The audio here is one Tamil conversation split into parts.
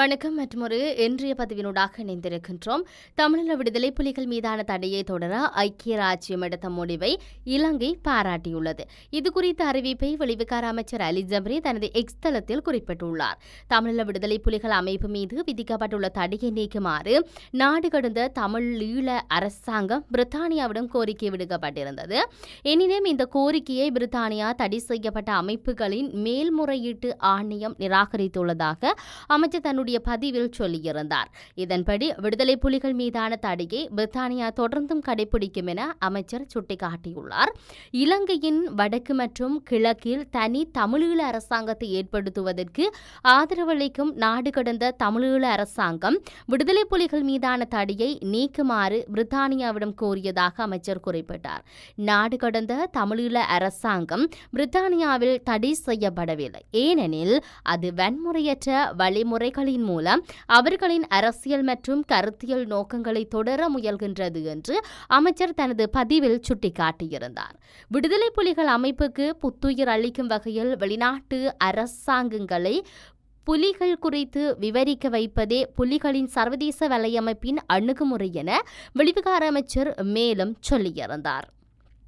வணக்கம் மற்றும் ஒரு இன்றைய பதிவினூடாக இணைந்திருக்கின்றோம். தமிழீழ விடுதலை புலிகள் மீதான தடையை தொடர ஐக்கிய ராஜ்யம் எடுத்த முடிவை இலங்கை பாராட்டியுள்ளது. இது குறித்த அறிவிப்பை வெளிவிகார அமைச்சர் அலி ஜப்ரி தனது எக்ஸ் தளத்தில் குறிப்பிட்டுள்ளார். தமிழீழ விடுதலை புலிகள் அமைப்பு மீது விதிக்கப்பட்டுள்ள தடையை நீக்குமாறு நாடு கடந்த தமிழீழ அரசாங்கம் பிரித்தானியாவிடம் கோரிக்கை விடுக்கப்பட்டிருந்தது. எனினும் இந்த கோரிக்கையை பிரித்தானியா தடை செய்யப்பட்ட அமைப்புகளின் மேல்முறையீட்டு ஆணையம் நிராகரித்துள்ளதாக அமைச்சர் தன்னுடைய பதிவில் சொல்லியிருந்தார். இதன்படி விடுதலை புலிகள் மீதான தடையை பிரித்தானியா தொடர்ந்தும் கடைபிடிக்கும் என அமைச்சர் சுட்டிக்காட்டியுள்ளார். இலங்கையின் வடக்கு மற்றும் கிழக்கில் தனி தமிழீழ அரசாங்கத்தை ஏற்படுத்துவதற்கு ஆதரவளிக்கும் நாடு கடந்த தமிழீழ அரசாங்கம் விடுதலை புலிகள் மீதான தடையை நீக்குமாறு பிரித்தானியாவிடம் கோரியதாக அமைச்சர் குறிப்பிட்டார். நாடு கடந்த தமிழீழ அரசாங்கம் பிரித்தானியாவில் தடை செய்யப்படவில்லை. ஏனெனில் அது வன்முறையற்ற வழிமுறைகளின் மூலம் அவர்களின் அரசியல் மற்றும் கருத்தியல் நோக்கங்களை தொடர முயல்கின்றது என்று அமைச்சர் தனது பதிவில் சுட்டிக்காட்டியிருந்தார். விடுதலை புலிகள் அமைப்புக்கு புத்துயிர் அளிக்கும் வகையில் வெளிநாட்டு அரசாங்கங்களை புலிகள் குறித்து விவரிக்க வைப்பதே புலிகளின் சர்வதேச வலையமைப்பின் அணுகுமுறை என வெளிவிகார அமைச்சர் மேலும் சொல்லியிருந்தார்.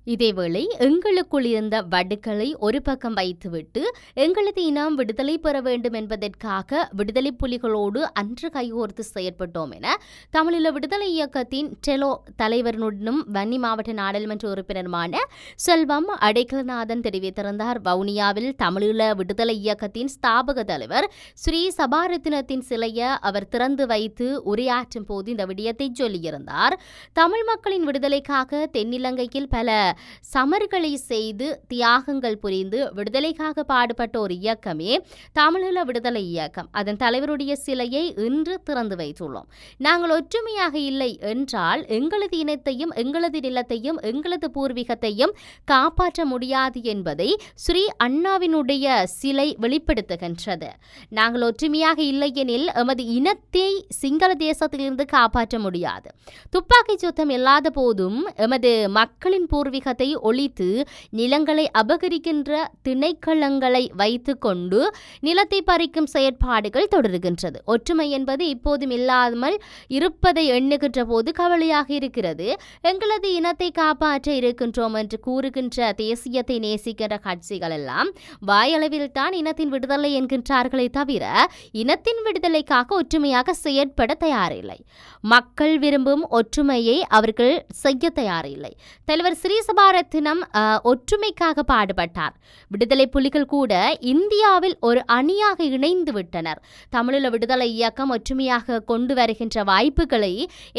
இதேவேளை எங்களுக்குள் இருந்த வடுக்களை ஒரு பக்கம் வைத்துவிட்டு எங்களது இனம் விடுதலை பெற வேண்டும் என்பதற்காக விடுதலை புலிகளோடு அன்று கைகோர்த்து செயற்பட்டோம் என தமிழீழ விடுதலை இயக்கத்தின் டெலோ தலைவருடனும் வன்னி மாவட்ட நாடாளுமன்ற உறுப்பினருமான செல்வம் அடைக்கலநாதன் தெரிவித்திருந்தார். வவுனியாவில் தமிழீழ விடுதலை இயக்கத்தின் ஸ்தாபக தலைவர் ஸ்ரீ சபாரத்தினத்தின் சிலையை அவர் திறந்து வைத்து உரையாற்றும் போது இந்த விடயத்தை சொல்லியிருந்தார். தமிழ் மக்களின் விடுதலைக்காக தென்னிலங்கையில் பல சமர்களை செய்து தியாகங்கள் புரிந்து விடுதலைக்காக பாடுபட்ட ஒரு இயக்கமே தமிழீழ விடுதலை இயக்கம். அதன் தலைவருடைய சிலையை இன்று திறந்து வைத்துள்ளோம். நாங்கள் ஒற்றுமையாக இல்லை என்றால் எங்களது இனத்தையும் எங்களது நிலத்தையும் எங்களது பூர்வீகத்தையும் காப்பாற்ற முடியாது என்பதை ஸ்ரீ அண்ணாவினுடைய சிலை வெளிப்படுத்துகின்றது. நாங்கள் ஒற்றுமையாக இல்லையெனில் எமது இனத்தை சிங்கள தேசத்திலிருந்து காப்பாற்ற முடியாது. துப்பாக்கி சுத்தம் இல்லாத போதும் எமது மக்களின் பூர்வீகத்தை ஒழித்து நிலங்களை அபகரிக்கின்ற திணைக்களங்களை வைத்துக்கொண்டு நிலத்தை பறிக்கும் செயற்பாடுகள் தொடர்கின்றது. ஒற்றுமை என்பது இப்போதும் இல்லாமல் இருப்பதை எண்ணுகின்ற போது கவலையாக இருக்கிறது. எங்களது இனத்தை காப்பாற்ற இருக்கின்றோம் என்று கூறுகின்ற தேசியத்தை நேசிக்கின்ற கட்சிகள் எல்லாம் வாயளவில் தான் இனத்தின் விடுதலை என்கின்றார்களே தவிர இனத்தின் விடுதலைக்காக ஒற்றுமையாக செயற்பட தயாரில்லை. மக்கள் விரும்பும் ஒற்றுமையை அவர்கள் செய்ய தயாரில்லை. தலைவர் ஸ்ரீ சபாரத்தினம் ஒற்றுமைக்காக பாடுபட்டார். விடுதலை புலிகள் கூட இந்தியாவில் ஒரு அணியாக இணைந்து விட்டனர். தமிழீழ விடுதலை இயக்கம் ஒற்றுமையாக கொண்டு வருகின்ற வாய்ப்புகளை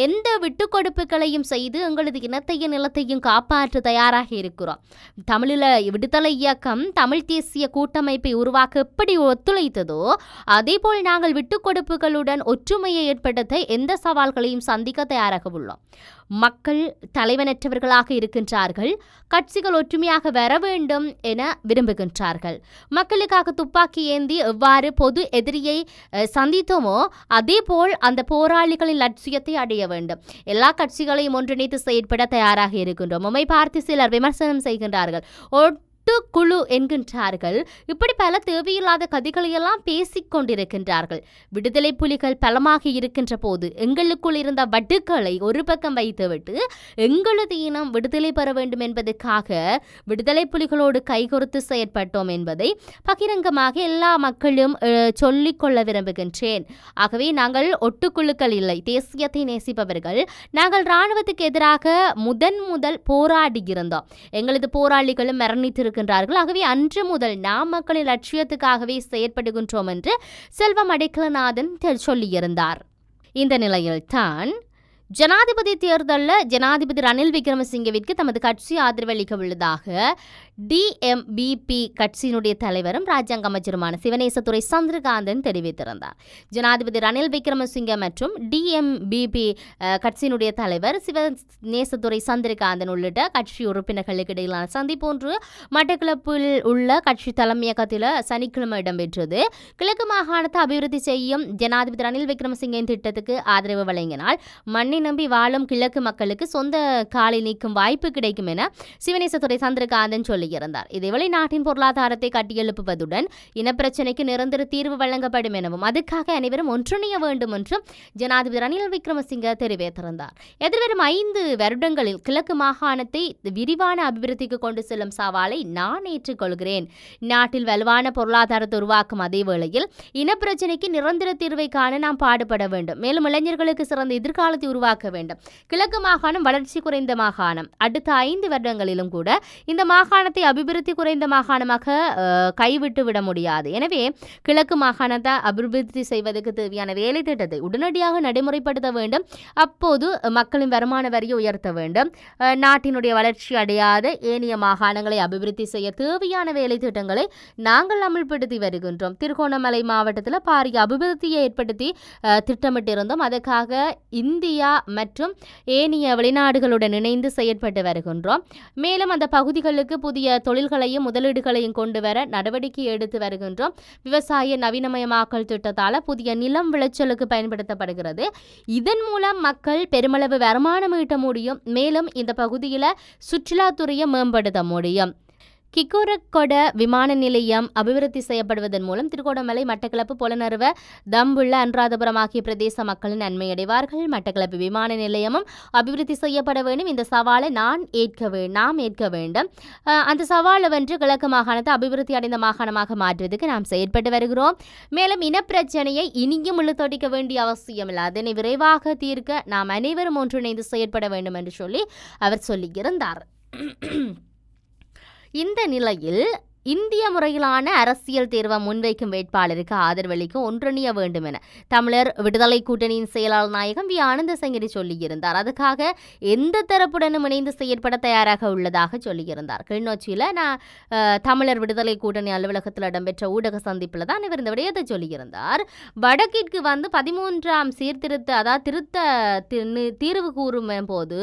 எந்த விட்டுக்கொடுப்புகளையும் செய்து எங்களது இனத்தையும் நிலத்தையும் காப்பாற்ற தயாராக இருக்கிறோம். தமிழீழ விடுதலை இயக்கம் தமிழ் தேசிய கூட்டமைப்பை உருவாக்க எப்படி ஒத்துழைத்ததோ அதேபோல் நாங்கள் விட்டுக்கொடுப்புகளுடன் ஒற்றுமையை ஏற்படுத்த எந்த சவால்களையும் சந்திக்க தயாராக உள்ளோம். மக்கள் தலைவனற்றவர்களாக இருக்கின்றார்கள். கட்சிகள் ஒற்றுமையாக வர வேண்டும் என விரும்புகின்றார்கள். மக்களுக்காக துப்பாக்கி ஏந்தி எவ்வாறு பொது எதிரியை சந்தித்தோமோ அதேபோல் அந்த போராளிகளின் லட்சியத்தை அடைய வேண்டும். எல்லா கட்சிகளையும் ஒன்றிணைத்து செயற்பட தயாராக இருக்கின்றோம். உம்மை பார்த்து சிலர் விமர்சனம் செய்கின்றார்கள். குழு என்கின்றார்கள். இப்படி பல தேவையில்லாத கதைகளையெல்லாம் பேசிக் கொண்டிருக்கின்றார்கள். விடுதலை புலிகள் பலமாக இருக்கின்ற போது எங்களுக்குள் இருந்த வட்டுக்களை ஒரு பக்கம் வைத்துவிட்டு எங்களது இனம் விடுதலை பெற வேண்டும் என்பதற்காக விடுதலை புலிகளோடு கைகொடுத்து செயற்பட்டோம் என்பதை பகிரங்கமாக எல்லா மக்களும் சொல்லிக்கொள்ள விரும்புகின்றேன். ஆகவே நாங்கள் ஒட்டுக்குழுக்கள் இல்லை. தேசியத்தை நேசிப்பவர்கள். நாங்கள் இராணுவத்துக்கு எதிராக முதன் முதல் போராடி இருந்தோம். எங்களது போராளிகளும் கொண்டிருக்கின்றார்கள். ஆகவே அன்று முதல் நாம் மக்களின் லட்சியத்துக்காகவே செயற்படுகின்றோம் என்று செல்வம் அடைக்கலநாதன் சொல்லியிருந்தார். இந்த நிலையில்தான் ஜனாதிபதி தேர்தலில் ஜனாதிபதி ரணில் விக்ரமசிங்கவிற்கு தமது கட்சி ஆதரவளிக்க உள்ளதாக டிஎம்பிபி கட்சியினுடைய தலைவரும் ராஜாங்க அமைச்சருமான சிவநேசத்துறை சந்திரகாந்தன் தெரிவித்திருந்தார். ஜனாதிபதி ரணில் விக்ரமசிங்க மற்றும் டிஎம்பிபி கட்சியினுடைய தலைவர் சிவநேசத்துறை சந்திரகாந்தன் உள்ளிட்ட கட்சி உறுப்பினர்களுக்கு இடையிலான சந்திப்பு ஒன்று மட்டக்களப்பில் உள்ள கட்சி தலைமையகத்தில் சனிக்கிழமை இடம்பெற்றது. கிழக்கு மாகாணத்தை அபிவிருத்தி செய்யும் ஜனாதிபதி ரணில் விக்ரமசிங்கின் திட்டத்துக்கு ஆதரவு வழங்கினால் மண்ணின் நம்பி வாழும் கிழக்கு மக்களுக்கு சொந்த காலில் நீக்கும் வாய்ப்பு கிடைக்கும் என சிவனேசத்துறை சந்திரகாந்தன் சொல்லியிருந்தார். இதேவேளை நாட்டின் பொருளாதாரத்தை கட்டியெழுப்புவதுடன் இனப்பிரச்சினைக்கு நிரந்தர தீர்வு வழங்கப்படும் எனவும் அதுக்காக அனைவரும் ஒன்றிணைய வேண்டும் என்றும் ஜனாதிபதி ரணில் விக்ரமசிங்க தெரிவித்திருந்தார். எதிர்வரும் ஐந்து வருடங்களில் கிழக்கு மாகாணத்தை விரிவான அபிவிருத்திக்கு கொண்டு செல்லும் சவாலை நான் ஏற்றுக்கொள்கிறேன். நாட்டில் வலுவான பொருளாதாரத்தை உருவாக்கும் அதே வேளையில் இனப்பிரச்சினைக்கு நிரந்தர தீர்வை காண நாம் பாடுபட வேண்டும். மேலும் இளைஞர்களுக்கு சிறந்த எதிர்காலத்தை உருவாக்க வேண்டும். கிழக்கு மாகாணம் வளர்ச்சி குறைந்த மாகாணம். அடுத்த ஐந்து வருடங்களிலும் கூட இந்த மாகாணத்தை அபிவிருத்தி குறைந்த மாகாணமாக கைவிட்டு விட முடியாது. எனவே கிழக்கு மாகாணத்தை அபிவிருத்தி செய்வதற்கு தேவையான வேலை திட்டத்தை உடனடியாக நடைமுறைப்படுத்த வேண்டும். அப்போது மக்களின் வருமான வரியை உயர்த்த வேண்டும். நாட்டினுடைய வளர்ச்சி அடையாத ஏனைய மாகாணங்களை அபிவிருத்தி செய்ய தேவையான வேலை திட்டங்களை நாங்கள் அமல்படுத்தி வருகின்றோம். திருகோணமலை மாவட்டத்தில் பாரிய அபிவிருத்தியை ஏற்படுத்தி திட்டமிட்டிருந்தோம். அதற்காக இந்தியா மற்றும் ஏனைய வெளிநாடுகளுடன் இணைந்து செயற்பட்டு வருகின்றோம். மேலும் அந்த பகுதிகளுக்கு புதிய தொழில்களையும் முதலீடுகளையும் கொண்டு வர நடவடிக்கை எடுத்து வருகின்றோம். விவசாய நவீனமயமாக்கல் திட்டத்தால் புதிய நிலம் விளைச்சலுக்கு பயன்படுத்தப்படுகிறது. இதன் மூலம் மக்கள் பெருமளவு வருமானம் ஈட்ட முடியும். மேலும் இந்த பகுதியில் சுற்றுலாத்துறையை மேம்படுத்த முடியும். கிக்கோரக்கொட விமான நிலையம் அபிவிருத்தி செய்யப்படுவதன் மூலம் திருகோணமலை மட்டக்களப்பு புலனறுவ தம்புள்ள அன்றாதபுரம் ஆகிய பிரதேச மக்கள் நன்மையடைவார்கள். மட்டக்களப்பு விமான நிலையமும் அபிவிருத்தி செய்யப்பட வேண்டும். இந்த சவாலை நான் ஏற்க வே நாம் ஏற்க வேண்டும். அந்த சவாலை வென்று கிழக்கு மாகாணத்தை அபிவிருத்தி அடைந்த மாகாணமாக மாற்றுவதற்கு நாம் செயற்பட்டு வருகிறோம். மேலும் இனப்பிரச்சனையை இனியும் உள்ளத்தொடிக்க வேண்டிய அவசியம் இல்லை. அதனை விரைவாக தீர்க்க நாம் அனைவரும் ஒன்றிணைந்து செயற்பட வேண்டும் என்று சொல்லி அவர் சொல்லியிருந்தார். இந்த நிலையில் இந்திய முறையிலான அரசியல் தேர்வை முன்வைக்கும் வேட்பாளருக்கு ஆதரவளிக்க ஒன்றிணைய வேண்டும் என தமிழர் விடுதலை கூட்டணியின் செயலாளர் நாயகம் வி. ஆனந்த சங்கரி சொல்லியிருந்தார். அதுக்காக எந்த தரப்புடனும் இணைந்து செயற்பட தயாராக உள்ளதாக சொல்லியிருந்தார். கிளிநொச்சியில் நான் தமிழர் விடுதலை கூட்டணி அலுவலகத்தில் இடம்பெற்ற ஊடக சந்திப்பில் தான் இவர் இந்த விடயத்தை சொல்லியிருந்தார். வடக்கிற்கு வந்து பதிமூன்றாம் சீர்திருத்த அதாவது திருத்த தீர்வு கூறும் போது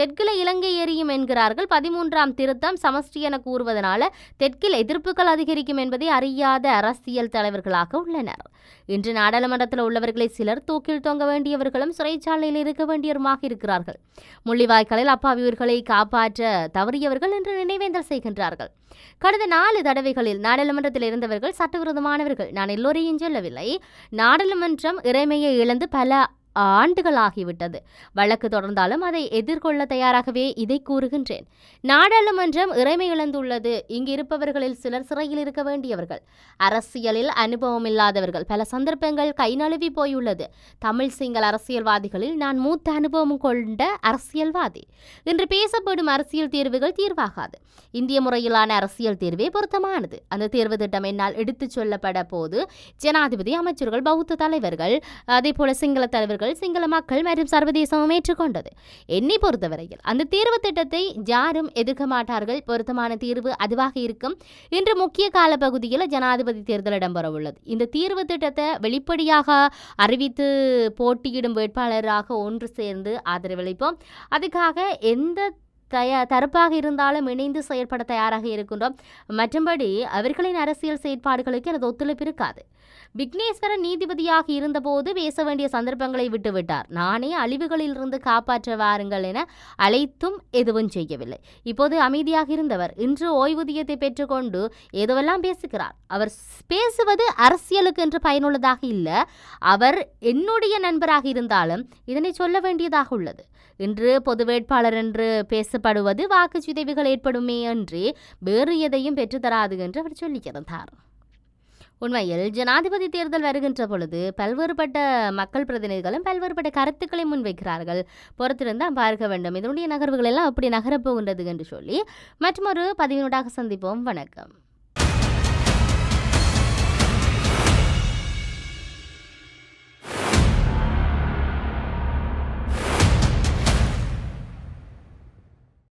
தெற்கில் இலங்கை எரியும் என்கிறார்கள். பதிமூன்றாம் திருத்தம் சமஷ்டி என கூறுவதனால தெற்கில் எதிர்ப்புகள் அதிகரிக்கும் என்பதை அறியாத அரசியல் தலைவர்களாக உள்ளனர். இன்று நாடாளுமன்றத்தில் உள்ளவர்களை சிலர் தூக்கில் தொங்க வேண்டியவர்களும் சிறைச்சாலையில் இருக்க வேண்டியவருமாக இருக்கிறார்கள். முள்ளிவாய்க்காலில் அப்பாவி உயிர்களை காப்பாற்ற தவறியவர்கள் இன்று நினைவேந்தல் செய்கின்றார்கள். கடந்த நாலு தடவைகளில் நாடாளுமன்றத்தில் இருந்தவர்கள் சட்டவிரோதமானவர்கள். நான் எல்லோரையும் சொல்லவில்லை. நாடாளுமன்றம் இறைமையை இழந்து பல ஆண்டுகள் ஆகிவிட்டது வழக்கு தொடர்ந்தாலும் அதை எதிர்கொள்ள தயாராகவே இதை கூறுகின்றேன். நாடாளுமன்றம் இறைமை இழந்துள்ளது. இங்கு இருப்பவர்களில் சிலர் சிறையில் இருக்க வேண்டியவர்கள். அரசியலில் அனுபவம் இல்லாதவர்கள். பல சந்தர்ப்பங்கள் கை நழுவி போயுள்ளது. தமிழ் சிங்கள அரசியல்வாதிகளில் நான் மூத்த அனுபவம் கொண்ட அரசியல்வாதி. இன்று பேசப்படும் அரசியல் தீர்வுகள் தீர்வாகாது. இந்திய முறையிலான அரசியல் தீர்வே பொருத்தமானது. அந்த தேர்வு திட்டம் என்னால் எடுத்துச் சொல்லப்பட போது ஜனாதிபதி அமைச்சர்கள் பௌத்த தலைவர்கள் அதே போல சிங்கள தலைவர்கள் சிங்கள மக்கள் மற்றும் சர்வதேசமும் ஏற்றுக்கொண்டது. என்னை பொறுத்தவரையில் அந்த தீர்வு திட்டத்தை யாரும் எதிர்க்க மாட்டார்கள். பொருத்தமான தீர்வு அதுவாக இருக்கும். இன்று முக்கிய காலப்பகுதியில் ஜனாதிபதி தேர்தல் இடம்பெறவுள்ளது. இந்த தீர்வு திட்டத்தை வெளிப்படையாக அறிவித்து போட்டியிடும் வேட்பாளராக ஒன்று சேர்ந்து ஆதரவளிப்போம். அதுக்காக எந்த தய தரப்பாக இருந்தாலும் இணைந்து செயற்பட தயாராக இருக்கின்றோம். மற்றபடி அவர்களின் அரசியல் செயற்பாடுகளுக்கு எனது ஒத்துழைப்பு இருக்காது. விக்னேஸ்வரன் நீதிபதியாக இருந்தபோது பேச வேண்டிய சந்தர்ப்பங்களை விட்டுவிட்டார். நானே அழிவுகளிலிருந்து காப்பாற்ற வாருங்கள் என அழைத்தும் எதுவும் செய்யவில்லை. இப்போது அமைதியாக இருந்தவர் இன்று ஓய்வூதியத்தை பெற்றுக்கொண்டு ஏதோவெல்லாம் பேசுகிறார். அவர் பேசுவது அரசியலுக்கு என்று பயனுள்ளதாக இல்லை. அவர் என்னுடைய நண்பராக இருந்தாலும் இதனை சொல்ல வேண்டியதாக உள்ளது. இன்று பொது வேட்பாளர் என்று பேசப்படுவது வாக்குச்சிதைவுகள் ஏற்படுமே அன்றி வேறு எதையும் பெற்றுத்தராது என்று அவர் சொல்லியிருந்தார். உண்மையில் ஜனாதிபதி தேர்தல் வருகின்ற பொழுது பல்வேறுபட்ட மக்கள் பிரதிநிதிகளும் பல்வேறுபட்ட கருத்துக்களை முன்வைக்கிறார்கள். பொறுத்திருந்தால் பார்க்க வேண்டும். இதனுடைய நகர்வுகள் எல்லாம் அப்படி நகரப்போகின்றது என்று சொல்லி மற்றொரு பதிவினூடாக சந்திப்போம். வணக்கம்.